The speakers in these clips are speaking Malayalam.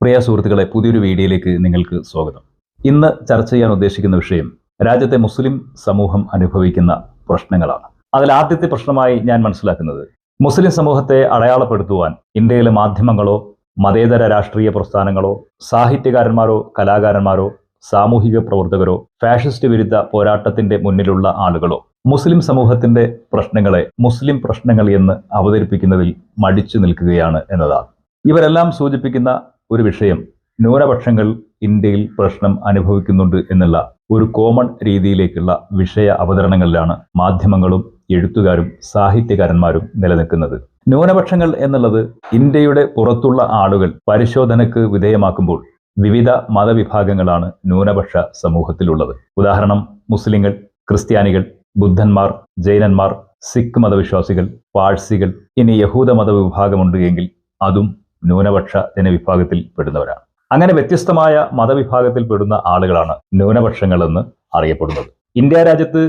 പ്രിയ സുഹൃത്തുക്കളെ പുതിയൊരു വീഡിയോയിലേക്ക് നിങ്ങൾക്ക് സ്വാഗതം. ഇന്ന് ചർച്ച ചെയ്യാൻ ഉദ്ദേശിക്കുന്ന വിഷയം രാജ്യത്തെ മുസ്ലിം സമൂഹം അനുഭവിക്കുന്ന പ്രശ്നങ്ങളാണ്. അതിൽ ആദ്യത്തെ പ്രശ്നമായി ഞാൻ മനസ്സിലാക്കുന്നത് മുസ്ലിം സമൂഹത്തെ അടയാളപ്പെടുത്തുവാൻ ഇന്ത്യയിലെ മാധ്യമങ്ങളോ മതേതര രാഷ്ട്രീയ പ്രസ്ഥാനങ്ങളോ സാഹിത്യകാരന്മാരോ കലാകാരന്മാരോ സാമൂഹിക പ്രവർത്തകരോ ഫാഷിസ്റ്റ് വിരുദ്ധ പോരാട്ടത്തിന്റെ മുന്നിലുള്ള ആളുകളോ മുസ്ലിം സമൂഹത്തിന്റെ പ്രശ്നങ്ങളെ മുസ്ലിം പ്രശ്നങ്ങൾ എന്ന് അവതരിപ്പിക്കുന്നതിൽ മടിച്ചു നിൽക്കുകയാണ് എന്നതാണ്. ഇവരെല്ലാം സൂചിപ്പിക്കുന്ന ഒരു വിഷയം ന്യൂനപക്ഷങ്ങൾ ഇന്ത്യയിൽ പ്രശ്നം അനുഭവിക്കുന്നുണ്ട് എന്നുള്ള ഒരു കോമൺ രീതിയിലേക്കുള്ള വിഷയ അവതരണങ്ങളിലാണ് മാധ്യമങ്ങളും എഴുത്തുകാരും സാഹിത്യകാരന്മാരും നിലനിൽക്കുന്നത്. ന്യൂനപക്ഷങ്ങൾ എന്നുള്ളത് ഇന്ത്യയുടെ പുറത്തുള്ള ആളുകൾ പരിശോധനക്ക് വിധേയമാക്കുമ്പോൾ വിവിധ മതവിഭാഗങ്ങളാണ് ന്യൂനപക്ഷ സമൂഹത്തിലുള്ളത്. ഉദാഹരണം മുസ്ലിങ്ങൾ ക്രിസ്ത്യാനികൾ ബുദ്ധന്മാർ ജൈനന്മാർ സിഖ് മതവിശ്വാസികൾ പാഴ്സികൾ ഇനി യഹൂദ മതവിഭാഗമുണ്ട് എങ്കിൽ അതും ന്യൂനപക്ഷ ജനവിഭാഗത്തിൽ പെടുന്നവരാണ്. അങ്ങനെ വ്യത്യസ്തമായ മതവിഭാഗത്തിൽ പെടുന്ന ആളുകളാണ് ന്യൂനപക്ഷങ്ങളെന്ന് അറിയപ്പെടുന്നത്. ഇന്ത്യ രാജ്യത്ത്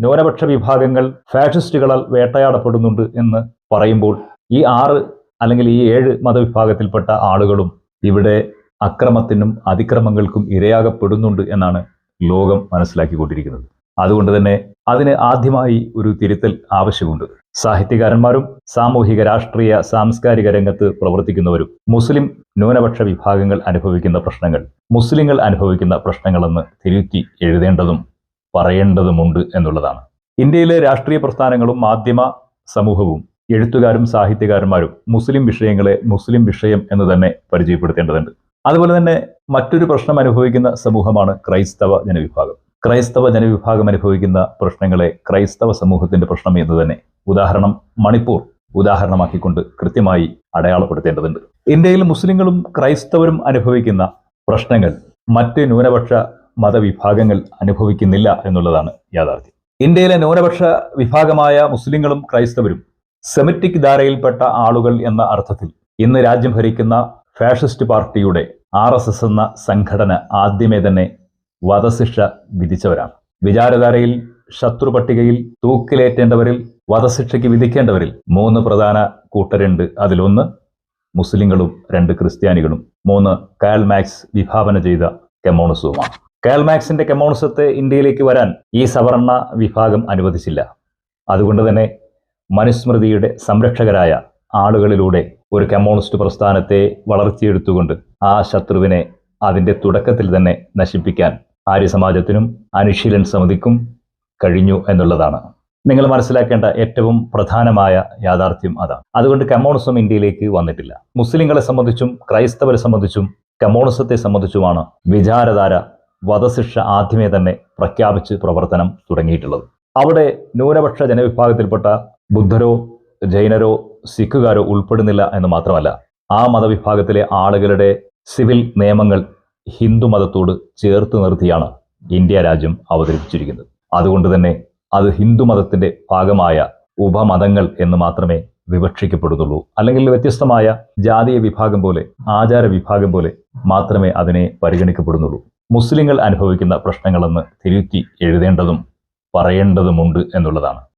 ന്യൂനപക്ഷ വിഭാഗങ്ങൾ ഫാഷിസ്റ്റുകളാൽ വേട്ടയാടപ്പെടുന്നുണ്ട് എന്ന് പറയുമ്പോൾ ഈ ആറ് അല്ലെങ്കിൽ ഈ ഏഴ് മതവിഭാഗത്തിൽപ്പെട്ട ആളുകളും ഇവിടെ അക്രമത്തിനും അതിക്രമങ്ങൾക്കും ഇരയാകപ്പെടുന്നുണ്ട് എന്നാണ് ലോകം മനസ്സിലാക്കിക്കൊണ്ടിരിക്കുന്നത്. അതുകൊണ്ട് തന്നെ അതിന് ആദ്യമായി ഒരു തിരുത്തൽ ആവശ്യമുണ്ട്. സാഹിത്യകാരന്മാരും സാമൂഹിക രാഷ്ട്രീയ സാംസ്കാരിക രംഗത്ത് പ്രവർത്തിക്കുന്നവരും മുസ്ലിം ന്യൂനപക്ഷ വിഭാഗങ്ങൾ അനുഭവിക്കുന്ന പ്രശ്നങ്ങൾ മുസ്ലിങ്ങൾ അനുഭവിക്കുന്ന പ്രശ്നങ്ങളെന്ന് തിരുത്തി എഴുതേണ്ടതും പറയേണ്ടതുമുണ്ട് എന്നുള്ളതാണ്. ഇന്ത്യയിലെ രാഷ്ട്രീയ പ്രസ്ഥാനങ്ങളും മാധ്യമ സമൂഹവും എഴുത്തുകാരും സാഹിത്യകാരന്മാരും മുസ്ലിം വിഷയങ്ങളെ മുസ്ലിം വിഷയം എന്ന് തന്നെ പരിചയപ്പെടുത്തേണ്ടതുണ്ട്. അതുപോലെ തന്നെ മറ്റൊരു പ്രശ്നം അനുഭവിക്കുന്ന സമൂഹമാണ് ക്രൈസ്തവ ജനവിഭാഗം. ക്രൈസ്തവ ജനവിഭാഗം അനുഭവിക്കുന്ന പ്രശ്നങ്ങളെ ക്രൈസ്തവ സമൂഹത്തിന്റെ പ്രശ്നം എന്ന് തന്നെ ഉദാഹരണം മണിപ്പൂർ ഉദാഹരണമാക്കിക്കൊണ്ട് കൃത്യമായി അടയാളപ്പെടുത്തേണ്ടതുണ്ട്. ഇന്ത്യയിൽ മുസ്ലിങ്ങളും ക്രൈസ്തവരും അനുഭവിക്കുന്ന പ്രശ്നങ്ങൾ മറ്റ് ന്യൂനപക്ഷ മതവിഭാഗങ്ങൾ അനുഭവിക്കുന്നില്ല എന്നുള്ളതാണ് യാഥാർത്ഥ്യം. ഇന്ത്യയിലെ ന്യൂനപക്ഷ വിഭാഗമായ മുസ്ലിങ്ങളും ക്രൈസ്തവരും സെമിറ്റിക് ധാരയിൽപ്പെട്ട ആളുകൾ എന്ന അർത്ഥത്തിൽ ഇന്ന് രാജ്യം ഭരിക്കുന്ന ഫാഷിസ്റ്റ് പാർട്ടിയുടെ ആർ എന്ന സംഘടന ആദ്യമേ തന്നെ വധശിക്ഷ വിധിച്ചവരാണ്. വിചാരധാരയിൽ ശത്രു പട്ടികയിൽ തൂക്കിലേറ്റേണ്ടവരിൽ വധശിക്ഷയ്ക്ക് വിധിക്കേണ്ടവരിൽ മൂന്ന് പ്രധാന കൂട്ടരുണ്ട്. അതിലൊന്ന് മുസ്ലിങ്ങളും രണ്ട് ക്രിസ്ത്യാനികളും. മൂന്ന് കാൽമാക്സ് വിഭാവന ചെയ്ത കെമോണിസവുമാണ് കാൽമാക്സിന്റെ കെമോണിസത്തെ ഇന്ത്യയിലേക്ക് വരാൻ ഈ സവർണ വിഭാഗം അനുവദിച്ചില്ല. അതുകൊണ്ട് തന്നെ മനുസ്മൃതിയുടെ സംരക്ഷകരായ ആളുകളിലൂടെ ഒരു കമ്മ്യൂണിസ്റ്റ് പ്രസ്ഥാനത്തെ വളർത്തിയെടുത്തുകൊണ്ട് ആ ശത്രുവിനെ അതിന്റെ തുടക്കത്തിൽ തന്നെ നശിപ്പിക്കാൻ ആര്യസമാജത്തിനും അനുശീലൻ സമിതിക്കും കഴിഞ്ഞു എന്നുള്ളതാണ്. നിങ്ങൾ മനസ്സിലാക്കേണ്ട ഏറ്റവും പ്രധാനമായ യാഥാർത്ഥ്യം അതാണ്. അതുകൊണ്ട് കമ്മ്യൂണിസം ഇന്ത്യയിലേക്ക് വന്നിട്ടില്ല. മുസ്ലിങ്ങളെ സംബന്ധിച്ചും ക്രൈസ്തവരെ സംബന്ധിച്ചും കമ്മ്യൂണിസത്തെ സംബന്ധിച്ചുമാണ് വിചാരധാര വധശിക്ഷ ആദ്യമേ തന്നെ പ്രഖ്യാപിച്ച് പ്രവർത്തനം തുടങ്ങിയിട്ടുള്ളത്. അവിടെ ന്യൂനപക്ഷ ജനവിഭാഗത്തിൽപ്പെട്ട ബുദ്ധരോ ജൈനരോ സിഖുകാരോ ഉൾപ്പെടുന്നില്ല എന്ന് മാത്രമല്ല ആ മതവിഭാഗത്തിലെ ആളുകളുടെ സിവിൽ നിയമങ്ങൾ ഹിന്ദു മതത്തോട് ചേർത്ത് നിർത്തിയാണ് ഇന്ത്യ രാജ്യം അവതരിപ്പിച്ചിരിക്കുന്നത്. അതുകൊണ്ട് തന്നെ അത് ഹിന്ദു മതത്തിന്റെ ഭാഗമായ ഉപമതങ്ങൾ എന്ന് മാത്രമേ വിവക്ഷിക്കപ്പെടുന്നുള്ളൂ. അല്ലെങ്കിൽ വ്യത്യസ്തമായ ജാതീയ വിഭാഗം പോലെ ആചാര വിഭാഗം പോലെ മാത്രമേ അതിനെ പരിഗണിക്കപ്പെടുന്നുള്ളൂ. മുസ്ലിങ്ങൾ അനുഭവിക്കുന്ന പ്രശ്നങ്ങളെന്ന് തിരുത്തി എഴുതേണ്ടതും പറയേണ്ടതുമുണ്ട് എന്നുള്ളതാണ്.